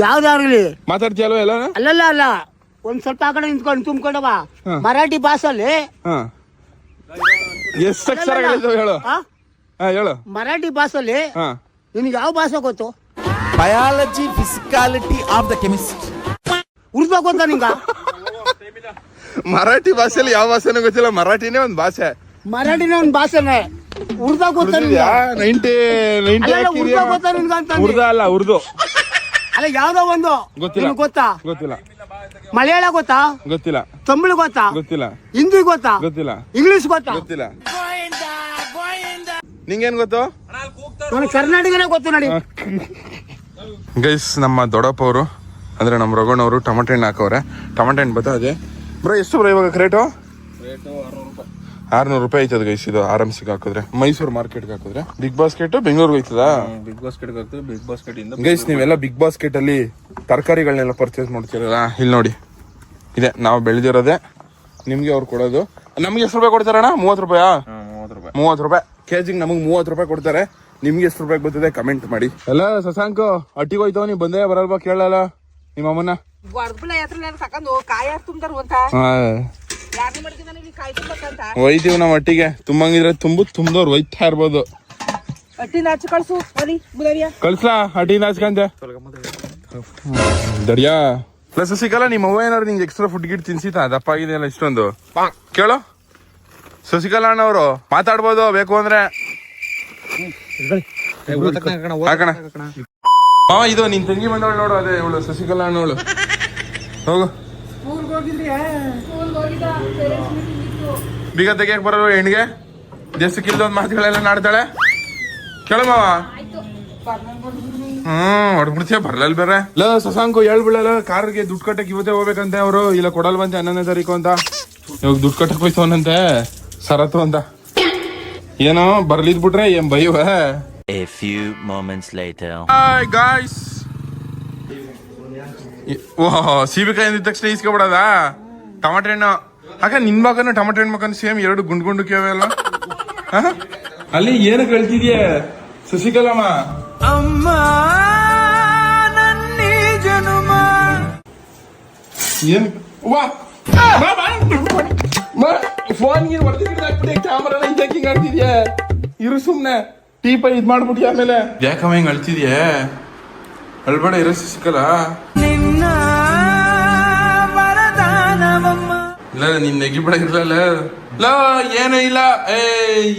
ಯಾವ್ದಾಗ್ಲಿ ಮಾತಾಡ್ತೀಯಲ್ವ ಎಲ್ಲ? ಅಲ್ಲಲ್ಲ ಅಲ್ಲ. ಒಂದ್ ಸ್ವಲ್ಪ ಆ ಕಡೆ ನಿಂತ್ಕೊಂಡು ತುಂಬ್ಕೊಂಡವ ಮರಾಠಿ ಭಾಷೆಯಲ್ಲಿ ಹಾ. ಎಷ್ಟು ಅಕ್ಷರಗಳಿದ್ದಾವೆ ಹೇಳು? ಹೇಳು. ಮರಾಠಿ ಭಾಷಲ್ಲಿ ನಿನ್ಗೆ ಯಾವ ಭಾಷೆ ಗೊತ್ತು? Biology physicality of the chemist Urdu ಗೊತ್ತಾ ನಿಂಗ? ಮರಾಠಿ ಭಾಷೆಯಲ್ಲಿ ಯಾವ ಭಾಷೆನೂ ಗೊತ್ತಿಲ್ಲ ಮರಾಠಿನೇ ಒಂದು ಭಾಷೆ. ಮರಾಠಿನೇ ಒಂದು ಭಾಷೆನೆ. ಉರ್ದ ಗೊತ್ತಾ ನಿಂಗೆ? ನೈಂಟಿ ನೈಂಟಿ ಅಲ್ಲ, ಉರ್ದು ಗೊತ್ತಾ ನಿನ್ಗೆ ಅಂತ ಅಂದೆ. ಉರ್ದು ಅಲ್ಲ ಉರ್ದು. ಅಲ್ಲ ಯಾವ್ದೋ ಒಂದು. ಗೊತ್ತಿಲ್ಲ. ನಿನ್ಗ್ ಗೊತ್ತಾ? ಗೊತ್ತಿಲ್ಲ. ಮಲಯಾಳ ಗೊತ್ತಾ? ಗೊತ್ತಿಲ್ಲ. ತಮಿಳು ಗೊತ್ತಾ? ಗೊತ್ತಿಲ್ಲ. ಹಿಂದಿ ಗೊತ್ತಾ? ಗೊತ್ತಿಲ್ಲ. ಇಂಗ್ಲಿಷ್ ಗೊತ್ತಾ? ಗೊತ್ತಿಲ್ಲ. ನಿಂಗೇನ್ ಗೊತ್ತು? ನನಗೆ ಕರ್ನಾಟಕನೇ ಗೊತ್ತು ನೋಡಿ. ಗೈಸ್ ನಮ್ಮ ದೊಡ್ಡಪ್ಪ ಅವರು ಅಂದ್ರೆ ನಮ್ಮ ರಗೋಣ ಅವರು ಟೊಮೆಟೊ ಹಣ್ಣು ಹಾಕವ್ರೆ. ಟೊಮೆಟೊ ಹಣ್ಣು ಬತ್ತಾ ಅದೇ ಬ್ರೋ ಎಷ್ಟು ಬ್ರೋ ಇವಾಗ ಕ್ರೇಟು ಆರ್ನೂರು ರೂಪಾಯಿ. ಐತದ ಗೈಸ್ ಇದು ಆರಾಮ್ಸಿಗೆ ಹಾಕಿದ್ರೆ. ಮೈಸೂರು ಮಾರ್ಕೆಟ್ಗೆ ಹಾಕಿದ್ರೆ. ಬಿಗ್ ಬಾಸ್ಕೆಟ್ ಬೆಂಗಳೂರಿಗೆ ಹೋಯ್ತದ? ಬಿಗ್ ಬಾಸ್ಕೆಟ್ ಹಾಕ್ತದೆ ಬಿಗ್ ಬಾಸ್ಕೆಟ್ ಇಂದ ಗೈಸ್ ನೀವೆಲ್ಲ ಬಿಗ್ ಬಾಸ್ಕೆಟ್ ಅಲ್ಲಿ ತರಕಾರಿಗಳನ್ನೆಲ್ಲ ಪರ್ಚೇಸ್ ಮಾಡ್ತೀರಲ್ಲ ಇಲ್ಲಿ ನೋಡಿ. ಇದೆ ನಾವು ಬೆಳೆದಿರೋದೇ ನಿಮ್ಗೆ ಅವ್ರು ಕೊಡೋದು. ನಮ್ಗೆ ಎಷ್ಟು ರೂಪಾಯಿ ಕೊಡ್ತಾರಣ್ಣ? ಮೂವತ್ತು ರೂಪಾಯಾ? ಮೂವತ್ತು ರೂಪಾಯಿ. ಮೂವತ್ತು ರೂಪಾಯಿ. ಕೆಜಿಗೆ ನಮಗೆ ಮೂವತ್ತು ರೂಪಾಯಿ ಕೊಡ್ತಾರೆ. ನಿಮ್ಗೆ ಎಷ್ಟು ರೂಪಾಯಿ ಬರ್ತದೆ ಕಮೆಂಟ್ ಮಾಡಿ. ಎಲ್ಲ ಶಶಾಂಕ್ ಅಟ್ಟಿಗೆ ಹೋಯ್ತಾವ ನೀವು ಬಂದೇ ಬರಲ್ವಾ ಕೇಳಲ್ಲ? ನಿಮ್ಮ ಅಮ್ಮನ ಒಯ್ತೀವಿ ನಾವು ಅಟ್ಟಿಗೆ. ತುಂಬಂಗಿದ್ರೆ ತುಂಬು ತುಂಬದವ್ರ ಒಯ್ತಾ ಇರ್ಬೋದು. ಕಳ್ಸು ಕಳ್ಸ್ಲಾ? ಅಟಿನ ಹಚ್ಕಂತೆ. ದಡಿಯಾ ಪ್ಲಸ್ ಸಿಗಲ್ಲ ನಿಮ್ಮ ಅವ್ವ ಏನಾರು ನಿಂಗೆ ಎಕ್ಸ್ಟ್ರಾ ಫುಡ್ ಗಿಟ್ ತಿನ್ಸಿತಾ? ದಪ್ಪ ಆಗಿದೆಯಲ್ಲ ಇಷ್ಟೊಂದು. ಕೇಳು. ಶಶಿಕಲಾ ಅಣ್ಣವರು ಮಾತಾಡ್ಬೋದು ಬೇಕು ಅಂದ್ರೆ. ಹಾ ಇದು ನಿನ್ ತಂಗಿ ಬಂದವಳು ನೋಡು ಅದೇ ಇವಳು ಶಶಿಕಲಾ ಅನ್ನೋಳು. ಹೋಗು. ಬೀಗ ತೆಗಿಯಕ್ ಬರೋ ಹೆಣ್ಗೆ? ಒಂದು ಮಾತುಗಳೆಲ್ಲ ನಾಡ್ತಾಳೆ? ಕೇಳು ಮಾವ. ಹ್ಮ್ ಹೊಡ್ಬಿಡ್ತೀಯ ಬರ್ಲಲ್ ಬೇರೆ. ಇಲ್ಲ ಶಶಾಂಕು ಹೇಳ್ಬಿಡಲ್ಲ ಕಾರ್ಗೆ ದುಡ್ಡು ಕಟ್ಟಕ್ ಇವತ್ತೇ ಹೋಗ್ಬೇಕಂತೆ ಅವರು. ಇಲ್ಲ ಕೊಡಲ್ವಂತೆ ಹನ್ನೊಂದನೇ ತಾರೀಕು ಅಂತ. ಇವಾಗ ದುಡ್ಡು ಕಟ್ಟಕ್ ಹೋಯ್ತವನಂತೆ ಸರತ್ತು ಅಂತ. ಏನೋ ಬರ್ಲಿದ್ ಬಿಟ್ರೆ ಏನ್ ಬೈವ a few moments later. Hi guys oh ಸೀಬೆಕಾಯಿ ಅಂದಿದ ತಕ್ಷಣ ಇಸ್ಕೊಬಿಡದ ಟಮಾಟೆ ಹಣ್ಣು. ಆಗ ನಿನ್ ಮಗನು ಟಮಾಟೆ ಹಣ್ಣು ಮಗನು ಸೇಮ್ ಎರಡು ಗುಂಡ್ ಗುಂಡು ಕೇವೆಲ್ಲ ಅಲ್ಲಿ ಏನು ಕಳ್ತಿದ್ಯ? ಶಶಿಕಲಮ್ಮ. ಏನ್ ವಾ. ಫೋನ್ ಗೀನ್ ಕ್ಯಾಮರಾ ಕ್ಯಾಮ್ರಾನ ಹಿಂಗೆ ಹಿಂಗ್ ಆಡ್ತಿದ್ಯಾ ಇರು ಸುಮ್ನೆ. ಟೀಪ ಇದ್ ಮಾಡ್ಬಿಟ್ಟಿ ಆಮೇಲೆ? ಯಾಕಮ್ಮ ಹಿಂಗ್ ಅಳ್ತಿದ್ಯೆ? ಅಳ್ಬೇಡ ಇರೋ ಸಿಕ್ಕಲ್ಲ. ಇಲ್ಲ ನಿನ್ ನೆಗಿಬೇಡ ಇರ್ಲಲ್ಲ. ಇಲ್ಲ ಏನೂ ಇಲ್ಲ. ಏ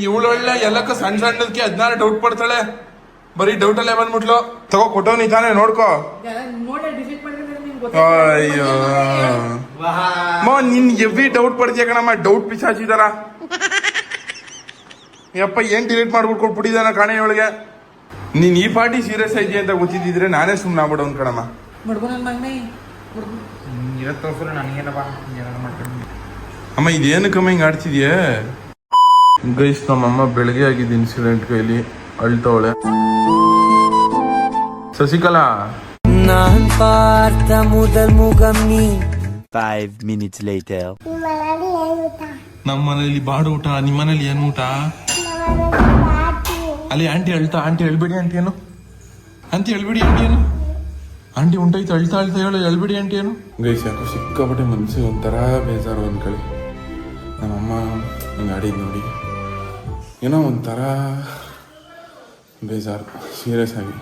ಇವಳೊಳ್ಳೆ ಎಲ್ಲಕ್ಕ ಸಣ್ಣ ಸಣ್ಣದಕ್ಕೆ ಹದಿನಾರು ಡೌಟ್ ಪಡ್ತಾಳೆ. ಬರೀ ಡೌಟ್ ಅಲ್ಲೇ ಬಂದ್ಬಿಟ್ಲು. ತಗೋ ಕೊಟ್ಟವನಿ ತಾನೇ ನೋಡ್ಕೋ. ಅಯ್ಯೋ. ಮೋ ನಿನ್ ಎವ್ರಿ ಡೌಟ್ ಪಡ್ತೀಯ ಕಣಮ್ಮ? ಡೌಟ್ ಪಿಸಾಚಿದಾರ. ಯಪ್ಪ ಏನ್ ಡಿಲೀಟ್ ಮಾಡ್ಬಿಟ್ಟು ಕೊಟ್ಬಿಟ್ಟಿದ್ದಾನ ಕಾಣೆ ಒಳಗೆ? ನೀನ್ ಈ ಪಾರ್ಟಿ ಸೀರಿಯಸ್ ಐತಿ ಅಂತ ಗೊತ್ತಿದ್ದಿದ್ರೆ ನಾನೇ ಸುಮ್ಮನೆ ಆಗ್ಬಿಡೋನ್ ಕಣಮ್ಮ. ಅಮ್ಮ ಇದೇನು ಕಮ್ಮಿ ಹಿಂಗ್ ಆಡ್ತಿದ್ಯೆ? ಗೈಸ್ ನಮ್ಮಮ್ಮ ಬೆಳಗ್ಗೆ ಆಗಿದ್ದ ಇನ್ಸಿಡೆಂಟ್ ಕೈಲಿ ಅಳ್ತವಳೆ. Shashikala Five minutes later. ನಮ್ಮ ಮನೇಲಿ ಬಾಡು ಊಟ ನಿಮ್ಮ ಮನೇಲಿ ಏನು ಊಟ? ಅಲ್ಲಿ ಆಂಟಿ ಅಳ್ತಾ ಆಂಟಿ ಹೇಳ್ಬೇಡಿ ಆಂಟಿ ಏನು? ಆಂಟಿ ಹೇಳ್ಬೇಡಿ ಆಂಟಿ ಏನು? ಆಂಟಿ ಉಂಟಾಯ್ತು ಅಳ್ತಾ ಅಳ್ತಾ ಹೇಳು ಹೇಳ್ಬೇಡಿ ಆಂಟಿ ಏನು? ಗೈಸ್ ಯಾಕೋ ಸಿಕ್ಕಾಪಟ್ಟೆ ಮನ್ಸಿಗೆ ಒಂಥರ ಬೇಜಾರು ಅಂದ್ಕೊಳ್ಳಿ ನಮ್ಮಮ್ಮ ನಂಗೆ ಆಡಿದ್ ನೋಡಿ. ಏನೋ ಒಂಥರ ಬೇಜಾರು ಸೀರಿಯಸ್ ಆಗಿ.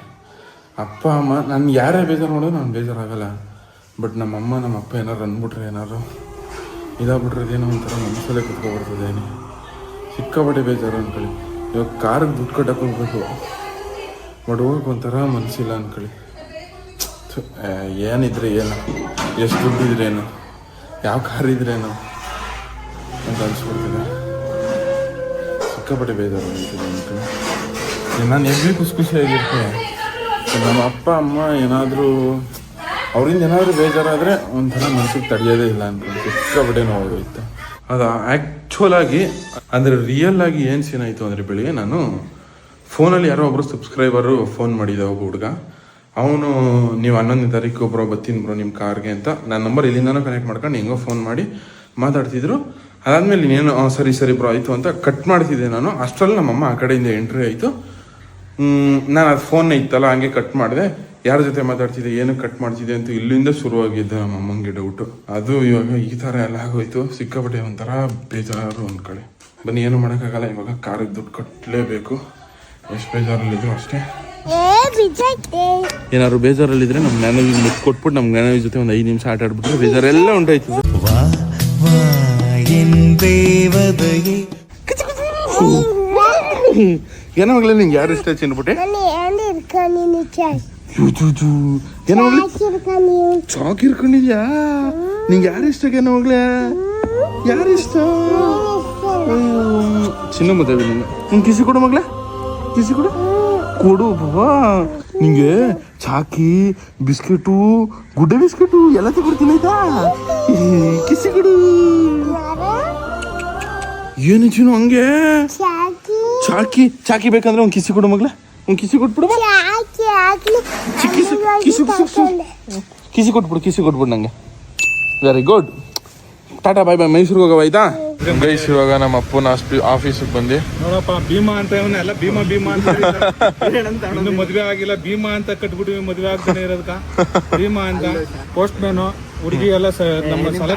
ಅಪ್ಪ ಅಮ್ಮ ನಾನು ಯಾರೇ ಬೇಜಾರು ನೋಡೋದು ನಾನು ಬೇಜಾರಾಗಲ್ಲ. ಬಟ್ ನಮ್ಮಮ್ಮ ನಮ್ಮ ಅಪ್ಪ ಏನಾರು ಅಂದ್ಬಿಟ್ರೆ ಏನಾರು ಇದಾಗ್ಬಿಟ್ರೆ ಏನೋ ಒಂಥರ ಮನಸ್ಸಲ್ಲೇ ಕುತ್ಕೊಬರ್ತದೆ ಏನು. ಸಿಕ್ಕಾಪಟ್ಟೆ ಬೇಜಾರು ಅನ್ಕೊಳ್ಳಿ. ಇವಾಗ ಕಾರಿಗೆ ದುಡ್ಡು ಕಟ್ಟಕ್ಕೆ ಹೋಗ್ಬೇಕು. ಬಟ್ ಹೋಗಕ್ಕೆ ಒಂಥರ ಮನಸ್ಸಿಲ್ಲ ಅನ್ಕೊಳ್ಳಿ. ಥು, ಏನಿದ್ರೆ ಏನು? ಎಷ್ಟು ದುಡ್ಡು ಇದ್ರೆ ಏನು? ಯಾವ ಕಾರ್ ಇದ್ರೇನು ಅಂತ ಅನ್ಸ್ಬಿಡ್ತಿದೆ. ಸಿಕ್ಕಾಪಟ್ಟೆ ಬೇಜಾರು ಅನ್ಕೊಳ್ಳಿ. ನಾನು ಎಲ್ಲಿ ಖುಷಿ ಖುಷಿಯಾಗಿರ್ತೆ ನಮ್ಮ ಅಪ್ಪ ಅಮ್ಮ ಏನಾದರೂ ಅವರಿಂದ ಏನಾದರೂ ಬೇಜಾರಾದರೆ ಒಂಥರ ಮನಸ್ಸಿಗೆ ತಡೆಯೋದೇ ಇಲ್ಲ ಅನ್ಕೊಂಡು ಸಿಕ್ಕಾಪಟ್ಟೆ ನೋವಾಗೋಯ್ತು ಅದು ಆ್ಯಕ್ಚುಲ್ ಆಗಿ ಅಂದರೆ ರಿಯಲ್ ಆಗಿ ಏನು ಸೀನ್ ಆಯಿತು ಅಂದರೆ ಬೆಳಿಗ್ಗೆ ನಾನು ಫೋನಲ್ಲಿ ಯಾರೋ ಒಬ್ಬರು ಸಬ್ಸ್ಕ್ರೈಬರು ಫೋನ್ ಮಾಡಿದ್ದೆ ಒಬ್ಬ ಹುಡುಗ. ಅವನು ನೀವು ಹನ್ನೊಂದನೇ ತಾರೀಕು ಒಬ್ಬರು ಬರ್ತೀನಿ ಬ್ರೋ ನಿಮ್ಮ ಕಾರ್ಗೆ ಅಂತ. ನನ್ನ ನಂಬರ್ ಇಲ್ಲಿಂದನೂ ಕನೆಕ್ಟ್ ಮಾಡ್ಕೊಂಡು ಹೆಂಗೋ ಫೋನ್ ಮಾಡಿ ಮಾತಾಡ್ತಿದ್ರು. ಅದಾದಮೇಲೆ ಇನ್ನೇನು "ಆ, ಸರಿ ಸರಿ ಬ್ರೋ ಆಯಿತು ಅಂತ ಕಟ್ ಮಾಡ್ತಿದ್ದೆ ನಾನು. ಅಷ್ಟರಲ್ಲಿ ನಮ್ಮಮ್ಮ ಆ ಕಡೆಯಿಂದ ಎಂಟ್ರಿ ಆಯಿತು. ನಾನು ಅದು ಫೋನ್ ಇತ್ತಲ್ಲ ಹಂಗೆ ಕಟ್ ಮಾಡಿದೆ. ಯಾರ ಜೊತೆ ಮಾತಾಡ್ತಿದ್ದೆ ಏನು ಕಟ್ ಮಾಡ್ತಿದ್ದೆ ಅಂತ ಇಲ್ಲಿಂದ ಶುರುವಾಗಿದ್ದೆ ನಮ್ಮ ಅಮ್ಮಂಗೆ ಡೌಟು ಅದು ಇವಾಗ ಈ ಥರ ಎಲ್ಲ ಆಗೋಯ್ತು. ಸಿಕ್ಕಾಪಟ್ಟೆ ಒಂಥರ ಬೇಜಾರು ಅಂದ್ಕೊಳ್ಳಿ ಬನ್ನಿ ಏನು ಮಾಡೋಕ್ಕಾಗಲ್ಲ. ಇವಾಗ ಕಾರಿಗೆ ದುಡ್ಡು ಕಟ್ಟಲೇಬೇಕು ಎಷ್ಟು ಬೇಜಾರಲ್ಲಿದ್ರು ಅಷ್ಟೇ. ಏನಾದ್ರು ಬೇಜಾರಲ್ಲಿದ್ರೆ ನಮ್ಮ ನೆನವಿ ಮುಟ್ಟು ಕೊಟ್ಬಿಟ್ಟು ನಮ್ಮ ಜ್ಞಾನವಿ ಜೊತೆ ಒಂದು ಐದು ನಿಮಿಷ ಆಟ ಆಡ್ಬಿಟ್ರೆ ಬೇಜಾರೆಲ್ಲ ಉಂಟಾಯ್ತದೆ ಏನೋ ಮಗಳೇ ನಿಂಗೆ? ಯಾರು ಇಷ್ಟ ಚಿನ್ಬಿಟ್ಟೆ ಏನೋ ಚಾಕ್ ಇರ್ಕೊಂಡಿದ್ಯಾ? ನಿಂಗೆ ಯಾರು ಇಷ್ಟ ಏನೋ ಮಗಳೇ? ಯಾರು ಇಷ್ಟ? ಚಿನ್ನ ಮದುವೆ ನಿಂಗೆ. ನಿಂಗೆ ಕಿಸಿ ಕೊಡು ಮಗಳೇ. ಕಿಸಿ ಕೊಡು. ಕೊಡು ಬಾಬಾ. ನಿಂಗೆ ಚಾಕಿ ಬಿಸ್ಕೆಟು ಗುಡ್ಡೆ ಬಿಸ್ಕೆಟು ಎಲ್ಲ ತಗೊಡ್ತೀನಿ ಆಯ್ತಾ? ಕಿಸಿ ಕೊಡು. ಏನು ಚಿನ್ನು ಹಂಗೆ? ಚಾಕಿ ಚಾಕಿ ಬೇಕಂದ್ರೆ ಒಂದು ಕಿಸಿ ಕೊಡು ಮಗ್ಲ ಒಂದು ಕಿಸಿ ಕೊಟ್ಬಿಡು ಕಿಸಿ ಕಿಸಿ ಕಿಸಿ ಕಿಸಿ. ಕೊಟ್ಬಿಡು ಕಿಸಿ ಕೊಟ್ಬಿಡು ನಂಗೆ. Very good tata bye bye ಮೈಸೂರಿಗೆ ಹೋಗವ ಆಯ್ತಾ? ಗೈಸ್ ಇವಾಗ ನಮ್ಮ ಅಪ್ಪನ ಆಫೀಸಿಗೆ ಬಂದು ನೋಡಪ್ಪ ಭೀಮಾ ಅಂತ ಇವನ್ನೆಲ್ಲ ಭೀಮಾ ಭೀಮಾ ಅಂತ ಇನ್ನು ಮದ್ವೆ ಆಗಿಲ್ಲ ಭೀಮಾ ಅಂತ ಕಟ್ಬಿಟ್ಟು ಮದ್ವೆ ಆಗ್ತಾನೆ ಇರೋದಕ್ಕ ಭೀಮಾ ಅಂತ ಪೋಸ್ಟ್ ಮ್ಯಾನು ಹುಡುಗಿ ಎಲ್ಲ ಸ- ನಮ್ಮ ಸಲ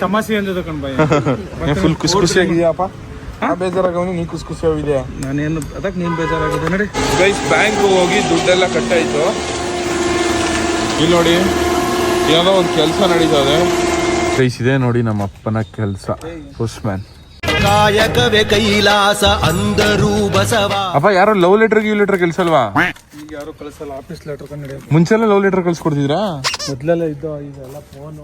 ತಮಾಷೆ ಅಂದದ ಕಣ್ಬಾಯಿ ಫುಲ್ ಖುಷಿ ಖುಷಿಯಾಗಿದೆಯಪ್ಪ ಬೇಜಾರಾಗವನು ನೀ ಕುಸ್ ಖುಷಿಯಾಗಿದೆಯಾ ನಾನೇನು ಅದಕ್ಕೆ ನೀನ್ ಬೇಜಾರಾಗಿದೆ ನೋಡಿ. ಗೈಸ್ ಬ್ಯಾಂಕ್ ಹೋಗಿ ದುಡ್ಡೆಲ್ಲ ಕಟ್ಟಾಯ್ತು. ಇಲ್ಲಿ ನೋಡಿ ಯಾವುದೋ ಒಂದು ಕೆಲಸ ನಡೀತದೆ. ಗೈಸ್ ಇದೆ ನೋಡಿ ನಮ್ಮ ಅಪ್ಪನ ಕೆಲಸ. ಪೋಸ್ಟ್ ಮ್ಯಾನ್ ಕಾಯಕವೇ ಕೈಲಾಸ ಅಂದರೂ ಬಸವ. ಅಪ್ಪ ಯಾರೋ ಲವ್ ಲೆಟರ್ ಗಿವ್ ಲೆಟರ್ ಕೆಲಸ ಅಲ್ವಾ? ಯಾರು ಕಳಿಸಲ್ಲ ಆಫೀಸ್ ಲೆಟರ್ ಕಂಡು ಮುಂಚೆಲ್ಲ ಲವ್ ಲೆಟರ್ ಕಳ್ಸಿಕೊಡ್ತಿದ್ರಾ ಮೊದ್ಲೆಲ್ಲ ಇದ್ದು ಇದೆಲ್ಲ ಫೋನ್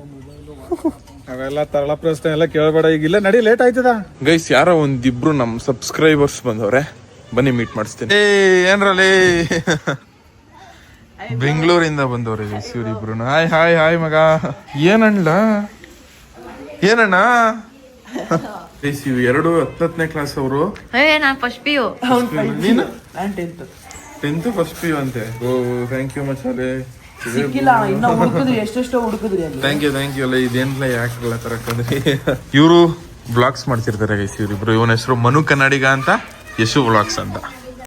ಅವೆಲ್ಲ ತರಳ ಪ್ರಶ್ನೆ ಎಲ್ಲ ಕೇಳಬೇಡ. ಈಗ ಇಲ್ಲ ನಡಿ ಲೇಟ್ ಆಯ್ತದ? ಗೈಸ್ ಯಾರೋ ಒಂದಿಬ್ರು ನಮ್ಮ ಸಬ್ಸ್ಕ್ರೈಬರ್ಸ್ ಬಂದವ್ರೆ ಬನ್ನಿ ಮೀಟ್ ಮಾಡಿಸ್ತೀನಿ. ಏ ಏನ್ರಲ್ಲಿ ಬೆಂಗಳೂರಿಂದ ಬಂದವ್ರೆ ಗೈಸ್ ಇವ್ರಿಬ್ರು. ಹಾಯ್ ಹಾಯ್ ಹಾಯ್ ಮಗ. ಏನಣ್ಣ? ಏನಣ್ಣ? ಗೈಸ್ ಇವ್ ಎರಡು ಹತ್ತನೇ ಕ್ಲಾಸ್ ಅವರು. ಏ ನಾನು ಫಸ್ಟ್ ಪಿ ಯು ನೀನು? ಟೆಂತ್ ಫಸ್ಟ್ ಪಿ ಯು ಅಂತೆ ಓ ಥ್ಯಾಂಕ್ ಯು ಮಚ್ ಅಲೆ ಥ್ಯಾಂಕ್ ಯು ಥ್ಯಾಂಕ್ ಯು ಅಲ್ಲ. ಇದೇನಿಲ್ಲ ಯಾಕಲ್ಲ ತರಕಂದ್ರಿ. ಇವರು ಬ್ಲಾಗ್ಸ್ ಮಾಡ್ತಿರ್ತಾರೆ ಗೈಸ್ ಇವರಿಬ್ರು ಇವನ ಹೆಸರು ಮನು ಕನ್ನಡಿಗ ಅಂತ ಯಶು ಬ್ಲಾಗ್ಸ್ ಅಂತ.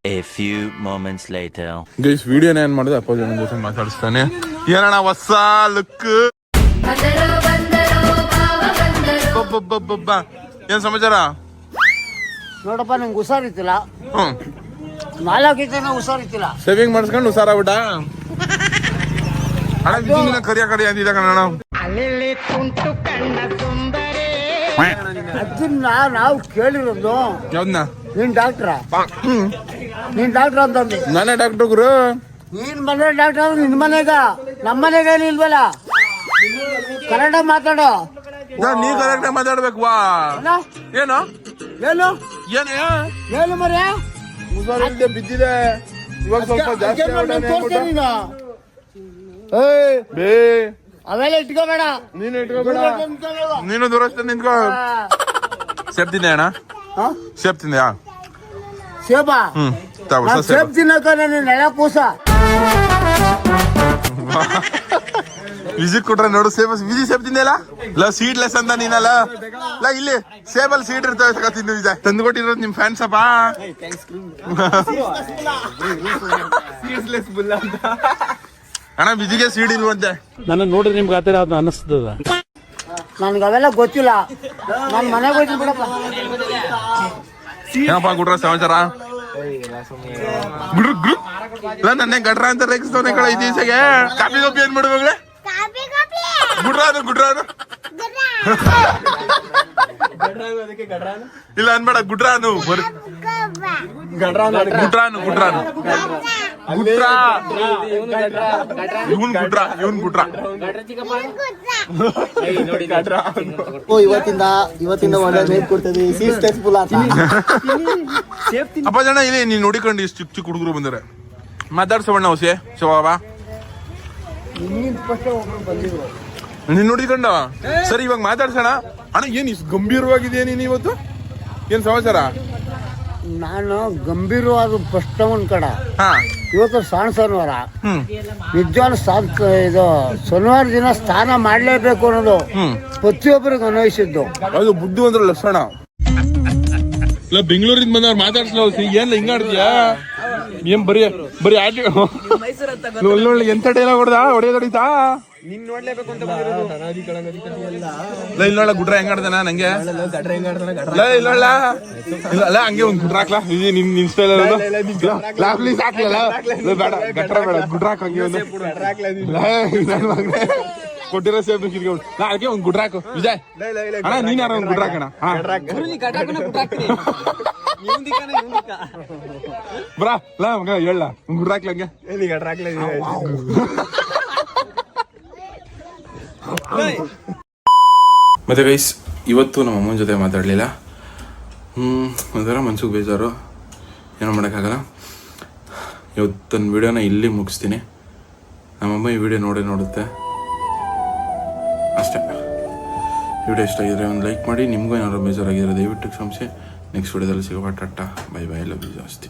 A few moments later. Guys ವಿಡಿಯೋನ ಏನ್ ಮಾಡಿದೆ? ಅಪ್ಪ ಜನ ಜೊತೆ ಮಾತಾಡಿಸ್ತಾನೆ. ಏನಣ್ಣ ಹೊಸ ಲುಕ್ ಏನ್ ಸಮಾಚಾರ? ನೋಡಪ್ಪ ನಂಗೆ ಹುಷಾರಿತ್ತಿಲ್ಲ ಹ್ಮ್. ನಾಲ್ಕು ದಿನ ಹುಷಾರಿತ್ತಿಲ್ಲ ಸೇವಿಂಗ್ ಮಾಡಿಸ್ಕೊಂಡು ಹುಷಾರಾಗ್ಬಿಟ್ಟ. ಅಣ್ಣ ಬಿಜಿನಿನ ಕರಿಯ ಕರಿ ಅಂದಿದ್ದ ಕಣ ಅದನ್ನ ನಾವು ಕೇಳಿರೋದು. ಯಾವ್ದನ್ನ ನೀನ್ ಡಾಕ್ಟ್ರ ನೀನ್ ಡಾಕ್ಟ್ರ ಅಂತಂದೆ. ನಾನೇ ಡಾಕ್ಟರ್ ಗುರು. ನೀನ್ ಮನೆ ಡಾಕ್ಟರ್ ನಿನ್ ಮನೆಗ? ನಮ್ಮ ಮನೆಗ ಇಲ್ವಲ್ಲ? ಕನ್ನಡ ಮಾತಾಡೋ. ನಾನ್ ನೀ ಕರೆಕ್ಟ್ ಮಾತಾಡ್ಬೇಕು ವಾ. ಏನೋ? ಏನು? ಏನು? ಏನ್? ಏನು ಮರ್ಯ ಹುಷಾರಿಲ್ದೆ ಬಿದ್ದಿದೆ. ಇವಾಗ ಸ್ವಲ್ಪ ಜಾಸ್ತಿ ಬೇ. ಅವೆಲ್ಲ ಇಟ್ಕೋಬೇಡ. ನೀನು ಇಟ್ಕೋಬೇಡ. ನೀನು ದೂರಸ್ತ ನಿಂತ್ಕೋ. ಸೇಪ್ ತಿಂದೆ ಅಣ್ಣ? ಸೇಪ್ ತಿಂದ್ಯಾ ಸೇಬಾ? ಹ್ಮ್ ಸೇಬ್. ತಿನ್ನಕ ನಾನು ನೆಳ ಕೂಸ. ವಿಸಿಟ್ ಕೊಟ್ರೆ ನೋಡು ಸೇಬ್ ವಿಜಿ ಸೇಬ್ ಅಲ್ಲ? ಇಲ್ಲ ಸೀಡ್ಲೆಸ್ ಅಂತ ನೀನಲ್ಲ? ಇಲ್ಲ ಇಲ್ಲಿ ಸೇಬಲ್ ಸೀಟ್ ಇರ್ತವೆ ತಗೋ ತಿಂದು ವಿಜಯ್. ತಂದು ಕೊಟ್ಟಿರೋದು ನಿಮ್ ಫ್ಯಾನ್ಸ್ ಅಪ್ಪ. ಅಣ್ಣ ವಿಜಿಗೆ ಸೀಡ್ ಇಲ್ವಂತೆ. ನನ್ನ ನೋಡಿದ್ರೆ ನಿಮ್ಗೆ ಆತರ ಅದು ಅನಿಸ್ತದ ನನ್ಗೆ ಅವೆಲ್ಲ ಗೊತ್ತಿಲ್ಲ. ನಾನು ಮನೆಗೆ ಹೋಗಿ ಬಿಡಪ್ಪ. ಏನಪ್ಪ ಗುಡ್ರ ಸಮಾಚಾರ? ಗುಡ್ರು ಲ ಇಲ್ಲ ನನ್ನೇ ಗಡ್ರ ಅಂತ ರೇಗಿಸ್ತವನೆ ಕಳ ಈ ದಿವಸಗೆ ಕಾಪಿ ಕಾಪಿ ಏನ್ ಮಾಡುವಾಗ್ಲೆ ಗುಡ್ರ ಗುಡ್ರಾನು. ಗುಡ್ರ ಅದು ಇಲ್ಲ ಅನ್ಬೇಡ ಗುಡ್ರಾನು. ಬರ್ ಗುಡ್ರಾನು ಗುಡ್ರಾನು ಗುಡ್ರಾ. ಇವನ್ ಗುಡ್ರಾ ಇವನ್ ಗುಡ್ರಾ. ಓ ಇವತ್ತಿಂದ ಇವತ್ತಿಂದ ಒಳ್ಳೆ ಮೇಲ್ ಕೊಡ್ತದೆ. ಸೀಸ್ಟೆಸ್ಫುಲ್ ಆತ. ಅಪ್ಪ ಜನ ಇಲ್ಲಿ ನೀನ್ ನೋಡಿಕೊಂಡು ಇಷ್ಟು ಚಿಕ್ಕ ಚಿಕ್ಕ ಹುಡುಗರು ಬಂದಾರೆ. ಮಾತಾಡ್ಸೋಣ ಹೊಸೆ ಶವಾಬ ನೀನ್ ನೋಡಿಕೊಂಡ ಸರಿ ಇವಾಗ ಮಾತಾಡ್ಸೋಣ. ಅಣ್ಣ ಏನ್ ಇಷ್ಟು ಗಂಭೀರವಾಗಿದೆ ನೀನ್ ಇವತ್ತು? ಏನ್ ಸಮಾಚಾರ? ನಾನು ಗಂಭೀರವಾದ ಫಸ್ಟ್ ಕಡ. ಇವತ್ತು ಸಾಣ ಶನಿವಾರ ವಿಜ್ಞಾನ ನಿಜವಾದ ಸಾಧ್ ಇದು ಶನಿವಾರ ದಿನ ಸ್ನಾನ ಮಾಡಲೇಬೇಕು ಅನ್ನೋದು ಪ್ರತಿಯೊಬ್ಬರಿಗೂ ಅನ್ವಯಿಸಿದ್ದು. ಅದು ಬುದ್ಧಿ ಅಂದ್ರೆ ಲಕ್ಷಣ. ಇಲ್ಲ ಬೆಂಗಳೂರಿಂದ ಬಂದವ್ರು ಮಾತಾಡ್ಸಲ್ಲ ಏನ್ ಹಿಂಗಾಡ್ತೀಯಾ ಏನ್ ಬರೀ ಬರೀ ಆಟ ಒಳ್ಳೊಳ್ಳೆ ಎಂತ ಡೈಲಾಗ್ ಹೊಡೆದ? ಹೊಡಿತಾ? ನಿನ್ ನೋಡ್ಲೇಬೇಕು ಅಂತ ಬಂದಿರೋದು. ಇಲ್ಲ ಇಲ್ಲ ಗುಡ್ರ ಹೆಂಗಾಡ್ದಾನ ನಂಗೆ? ಇಲ್ಲೊಳ್ಳ ಇಲ್ಲ ಅಲ್ಲ ಹಂಗೆ ಒಂದ್ ಗುಡ್ರ ಹಾಕ್ಲಾ? ಇದು ನಿನ್ ನಿನ್ ಸ್ಟೈಲ್ ಲಾ ಪ್ಲೀಸ್ ಹಾಕ್ಲಲ್ಲ ಬೇಡ ಗಟ್ರ ಬೇಡ ಗುಡ್ರ ಹಾಕ ಹಂಗೆ ಒಂದು. ಕೊಟ್ಟಿರೋ ಸೇಬ್ ಕಿತ್ಕೊಂಡು ನಾ ಅದಕ್ಕೆ ಒಂದ್ ಗುಡ್ರ ಹಾಕು. ವಿಜಯ್. ಅಣ್ಣ ನೀನ್ ಯಾರೋ ಒಂದ್ ಗುಡ್ರ ಹಾಕಣ ಹಾ. ಬ್ರಾ ಲಾ ಮಗ ಹೇಳ. ಎಲ್ಲಿ ಮತ್ತೆ ಗೈಸ್ ಇವತ್ತು ನಮ್ಮ ಅಮ್ಮನ ಜೊತೆ ಮಾತಾಡಲಿಲ್ಲ. ಹ್ಞೂ ಒಂಥರ ಮನ್ಸಿಗೆ ಬೇಜಾರು. ಏನೋ ಮಾಡೋಕ್ಕಾಗಲ್ಲ. ಇವತ್ತಿನ ವಿಡಿಯೋನ ಇಲ್ಲಿ ಮುಗಿಸ್ತೀನಿ. ನಮ್ಮಮ್ಮ ಈ ವಿಡಿಯೋ ನೋಡೇ ನೋಡುತ್ತೆ. ಅಷ್ಟೇ. ವಿಡಿಯೋ ಇಷ್ಟ ಆಗಿದ್ರೆ ಒಂದು ಲೈಕ್ ಮಾಡಿ ನಿಮಗೂ ಏನಾದ್ರು ಬೇಜಾರಾಗಿದ್ರೆ ದಯವಿಟ್ಟು ಕ್ಷಮಿಸಿ. ನೆಕ್ಸ್ಟ್ ವಿಡಿಯೋದಲ್ಲಿ ಸಿಗೋಣ tata. Bye bye love you ಜಾಸ್ತಿ